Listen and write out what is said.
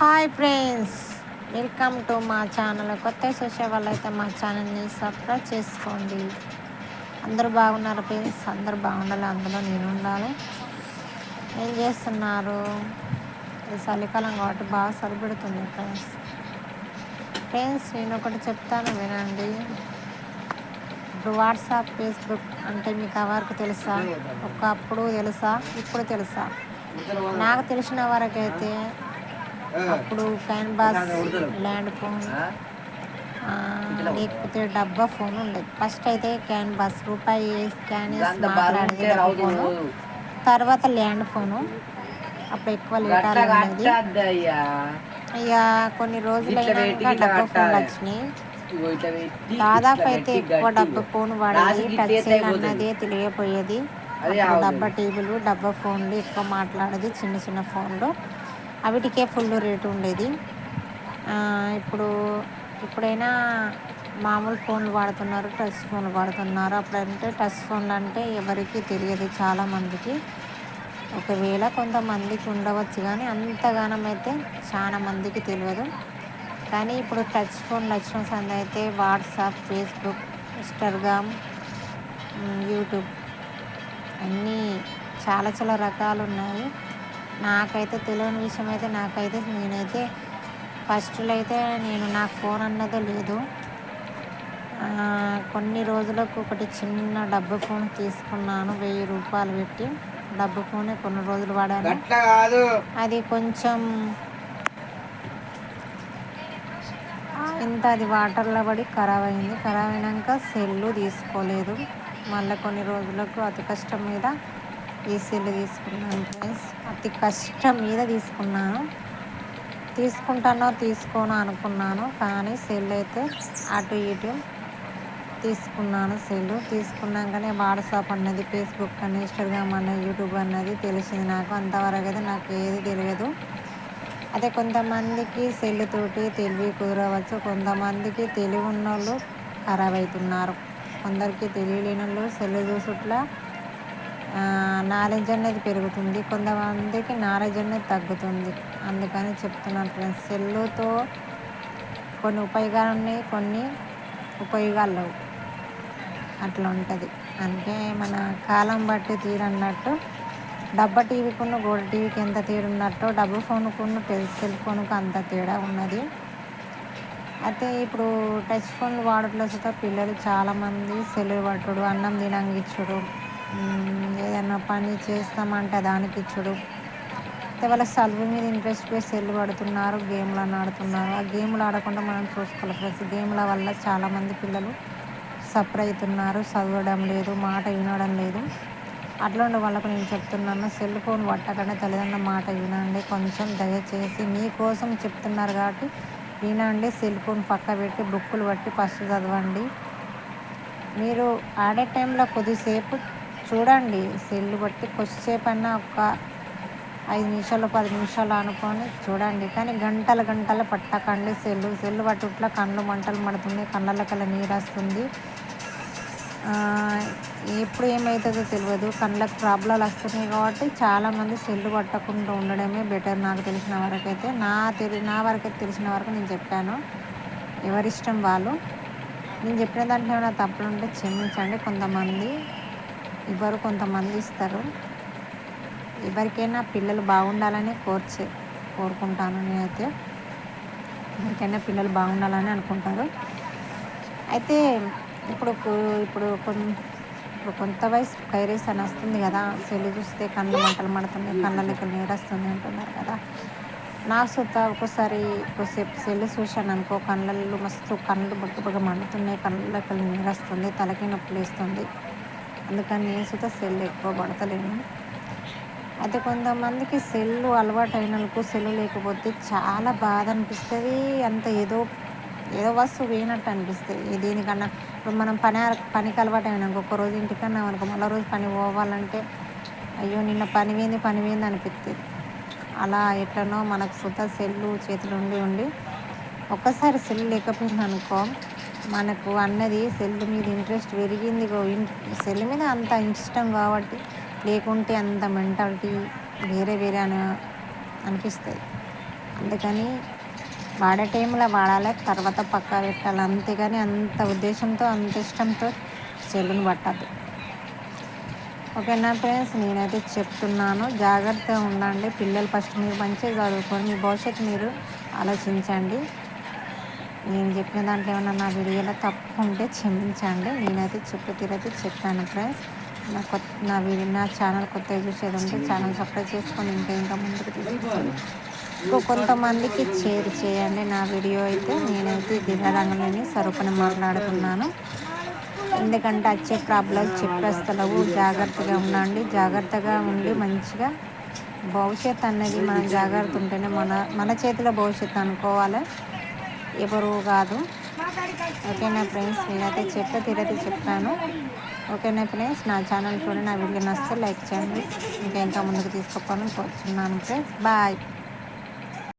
Hi friends welcome to మా channel కొత్త చూసే వాళ్ళైతే మా ఛానల్ని సబ్స్క్రైబ్ చేసుకోండి. అందరూ బాగున్నారు ఫ్రెండ్స్ అందరూ బాగుండాలి. అందులో నేను ఉండాలి. ఏం చేస్తున్నారు? ఇది చలికాలం కాబట్టి బాగా సరిపెడుతుంది ఫ్రెండ్స్ ఫ్రెండ్స్ నేను ఒకటి చెప్తాను వినండి. ఇప్పుడు వాట్సాప్ ఫేస్బుక్ అంటే మీకు ఎవరికి తెలుసా? ఒకప్పుడు తెలుసా? ఇప్పుడు తెలుసా? నాకు తెలిసిన వరకైతే అప్పుడు క్యాన్బాస్ ల్యాండ్ ఫోన్. లేకపోతే డబ్బా ఫోన్ ఉండేది. ఫస్ట్ అయితే క్యాన్బాస్ రూపాయి క్యాన్ మాట్లాడేది ఫోను. తర్వాత ల్యాండ్ ఫోను. అప్పుడు ఎక్కువ లీటర్ ఉండేది. ఇక కొన్ని రోజులు డబ్బా ఫోన్లు వచ్చినాయి. దాదాపు అయితే ఎక్కువ డబ్బా ఫోన్ వాడేది. టచ్ అన్నది తెలియపోయేది. డబ్బా టీవీలు డబ్బా ఫోన్లు ఎక్కువ మాట్లాడేది చిన్న చిన్న ఫోన్లు. అవిటికే ఫుల్ రేటు ఉండేది. ఇప్పుడు ఇప్పుడైనా మామూలు ఫోన్లు వాడుతున్నారు టచ్ ఫోన్లు వాడుతున్నారు. అప్పుడంటే టచ్ ఫోన్లు అంటే ఎవరికి తెలియదు చాలామందికి ఒకవేళ కొంతమందికి ఉండవచ్చు కానీ అంతగానం అయితే చాలా మందికి తెలియదు. కానీ ఇప్పుడు టచ్ ఫోన్లు వచ్చిన సంది అయితే వాట్సాప్ ఫేస్బుక్ ఇన్స్టాగ్రామ్ యూట్యూబ్ అన్నీ చాలా చాలా రకాలు ఉన్నాయి. నాకైతే తెలియని విషయం అయితే నాకైతే నేనైతే ఫస్ట్లో అయితే నేను నాకు ఫోన్ అన్నదే లేదు. కొన్ని రోజులకు ఒకటి చిన్న డబ్బు ఫోన్ తీసుకున్నాను వెయ్యి రూపాయలు పెట్టి. డబ్బు ఫోనే కొన్ని రోజులు వాడాను. అది కొంచెం ఇంత అది వాటర్లో పడి ఖరాబ్ అయింది. ఖరాబ్ అయినాక సెల్లు తీసుకోలేదు. మళ్ళీ కొన్ని రోజులకు అతి కష్టం మీద ఈ సెల్ తీసుకున్నాను ఫ్రెండ్స్. అతి కష్టం మీద తీసుకున్నాను. తీసుకుంటానో తీసుకోను అనుకున్నాను. కానీ సెల్ అయితే అటు ఇటు తీసుకున్నాను సెల్. తీసుకున్నాకనే వాట్సాప్ అన్నది ఫేస్బుక్ అని ఇన్స్టాగ్రామ్ అన్నది యూట్యూబ్ అన్నది తెలిసింది నాకు. అంతవరకు అయితే నాకు ఏది తెలియదు. అదే కొంతమందికి సెల్ తోటి తెలివి కుదరవచ్చు. కొంతమందికి తెలివి ఉన్న వాళ్ళు ఖరాబ్ అవుతున్నారు. కొందరికి తెలియలేని వాళ్ళు సెల్ చూసుట్లా నాలెడ్జ్ అనేది పెరుగుతుంది. కొంతమందికి నాలెడ్జ్ అనేది తగ్గుతుంది. అందుకని చెప్తున్నాను ఫ్రెండ్స్ సెల్లుతో కొన్ని ఉపయోగాలు ఉన్నాయి కొన్ని ఉపయోగాలు లేవు. అట్లా ఉంటుంది. అంటే మన కాలం బట్టి తీరన్నట్టు డబ్బా టీవీకున్న గోడ టీవీకి ఎంత తేడా ఉన్నట్టో డబ్బు ఫోన్కున్న సెల్ ఫోన్కు అంత తేడా ఉన్నది. అయితే ఇప్పుడు టచ్ ఫోన్లు వాడట్లో పిల్లలు చాలామంది సెల్ పట్టుడు అన్నం తినంగిచ్చుడు ఏదైనా పని చేస్తామంటే దానికి ఇచ్చుడు వాళ్ళ చదువు మీద ఇంట్రెస్ట్ పోయి సెల్లు పడుతున్నారు గేమ్లు అని ఆడుతున్నారు. ఆ గేమ్లు ఆడకుండా మనం చూసుకోవాలి ఫ్రెండ్స్ గేమ్ల వల్ల చాలామంది పిల్లలు సఫర్ అవుతున్నారు చదవడం లేదు మాట వినడం లేదు. అట్లాంటి వాళ్ళకు నేను చెప్తున్నాను సెల్ ఫోన్ పట్టకుండా తల్లిదండ్రుల మాట వినండి. కొంచెం దయచేసి మీకోసం చెప్తున్నారు కాబట్టి వినండి. సెల్ ఫోన్ పక్క పెట్టి బుక్కులు పట్టి ఫస్ట్ చదవండి. మీరు ఆడే టైంలో కొద్దిసేపు చూడండి సెల్లు బట్టి కొద్దిసేపు అయినా ఒక ఐదు నిమిషాలు పది నిమిషాలు అనుకొని చూడండి. కానీ గంటల గంటలు పట్టకండి సెల్లు. సెల్లు పట్టుట్లా కళ్ళు మంటలు పడుతుంది కళ్ళకల్లా నీరు వస్తుంది. ఎప్పుడు ఏమవుతుందో తెలియదు. కళ్ళకు ప్రాబ్లాలు వస్తున్నాయి కాబట్టి చాలామంది సెల్లు పట్టకుండా ఉండడమే బెటర్ నాకు తెలిసిన వరకైతే. నా తెలి నా వరకైతే తెలిసిన వరకు నేను చెప్పాను. ఎవరిష్టం వాళ్ళు. నేను చెప్పిన దాంట్లో ఏమైనా తప్పులు ఉంటే క్షమించండి కొంతమంది. ఇవ్వరు కొంతమంది ఇస్తారు. ఎవరికైనా పిల్లలు బాగుండాలని కోర్చే కోరుకుంటాను నేనైతే. ఎవరికైనా పిల్లలు బాగుండాలని అనుకుంటారు. అయితే ఇప్పుడు ఇప్పుడు ఇప్పుడు కొంత వయసు కైరేస్ అని వస్తుంది కదా సెల్లు చూస్తే కళ్ళు మంటలు మడుతుంది కళ్ళకి నీరు వస్తుంది అంటున్నారు కదా. నా సొత్త ఒకసారి కొద్దిసేపు సెల్లు చూశాను అనుకో కళ్ళల్లో మస్తు కళ్ళు బొగ్గు బొగ్గ మండుతున్నాయి కళ్ళకి నీరు వస్తుంది తలకి నొప్పి వేస్తుంది. అందుకని నేను సుత సెల్ ఎక్కువ పడతలేను అయితే కొంతమందికి సెల్లు అలవాటు అయినందుకు సెల్లు లేకపోతే చాలా బాధ అనిపిస్తుంది. అంత ఏదో ఏదో వస్తువు వేయనట్టు అనిపిస్తుంది. దీనికన్నా ఇప్పుడు మనం పని పనికి అలవాటు అయినాక ఒక రోజు ఇంటికన్నా మనకు మళ్ళీ రోజు పని పోవాలంటే అయ్యో నిన్న పని వేంది పని వేంది అనిపిస్తుంది అలా ఎట్లనో మనకు సుత సెల్లు చేతులు ఉండి ఉండి ఒక్కసారి సెల్ లేకపోయింది అనుకో మనకు అన్నది సెల్ మీద ఇంట్రెస్ట్ పెరిగింది సెల్ మీద అంత ఇష్టం కాబట్టి లేకుంటే అంత మెంటాలిటీ వేరే వేరే అని అనిపిస్తుంది. అందుకని వాడే టైంలో వాడాలి తర్వాత పక్కా పెట్టాలి. అంతేగాని అంత ఉద్దేశంతో అంత ఇష్టంతో సెల్లును పట్టద్దు. ఓకేనా ఫ్రెండ్స్? నేనైతే చెప్తున్నాను జాగ్రత్తగా ఉండండి. పిల్లలు ఫస్ట్ మీరు మంచిగా చదువుకొని మీ భవిష్యత్తు మీరు ఆలోచించండి. నేను చెప్పిన దాంట్లో ఏమన్నా నా వీడియోలో తప్పు ఉంటే క్షమించండి. నేనైతే చెప్పే తీరైతే చెప్పాను ఫ్రెండ్స్. నా కొత్త నా వీడియో నా ఛానల్ కొత్తగా చూసేది ఉంటే ఛానల్ సబ్స్క్రైబ్ చేసుకొని ఇంకా ఇంకా ముందుకు తీసుకొని ఇంకో కొంతమందికి షేర్ చేయండి నా వీడియో అయితే. నేనైతే దివ్యరంగంలోని సరుకుని మాట్లాడుతున్నాను. ఎందుకంటే వచ్చే ప్రాబ్లం చెప్పేస్తలేవు. జాగ్రత్తగా ఉండండి. జాగ్రత్తగా ఉండి మంచిగా భవిష్యత్ అనేది మనం జాగ్రత్త ఉంటేనే మన మన చేతిలో భవిష్యత్తు అనుకోవాలి. ఎవరు కాదు. ఓకేనా ఫ్రెండ్స్? నేనైతే చెప్పే తీరైతే చెప్పాను ఓకేనా ఫ్రెండ్స్? నా ఛానల్ చూడండి. నా వీడియో నచ్చితే లైక్ చేయండి. ఇంకా ఇంకా ముందుకు తీసుకుపోవాలని కోరుతున్నాను ఫ్రెండ్స్. బాయ్.